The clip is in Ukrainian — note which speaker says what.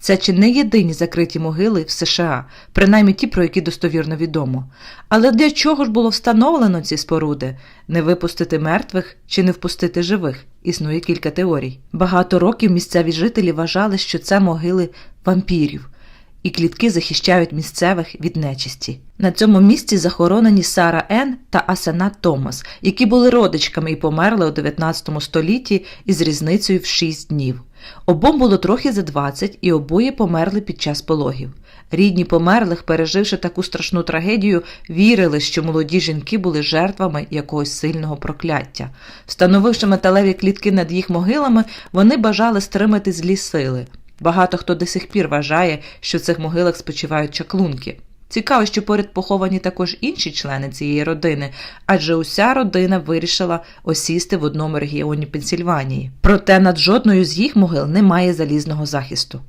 Speaker 1: Це чи не єдині закриті могили в США, принаймні ті, про які достовірно відомо. Але для чого ж було встановлено ці споруди? Не випустити мертвих чи не впустити живих? Існує кілька теорій. Багато років місцеві жителі вважали, що це могили вампірів, і клітки захищають місцевих від нечисті. На цьому місці захоронені Сара Ен та Асена Томас, які були родичками і померли у 19 столітті із різницею в 6 днів. Обом було трохи за 20, і обоє померли під час пологів. Рідні померлих, переживши таку страшну трагедію, вірили, що молоді жінки були жертвами якогось сильного прокляття. Встановивши металеві клітки над їх могилами, вони бажали стримати злі сили. Багато хто до сих пір вважає, що в цих могилах спочивають чаклунки. Цікаво, що поряд поховані також інші члени цієї родини, адже уся родина вирішила осісти в одному регіоні Пенсільванії. Проте над жодною з їх могил немає залізного захисту.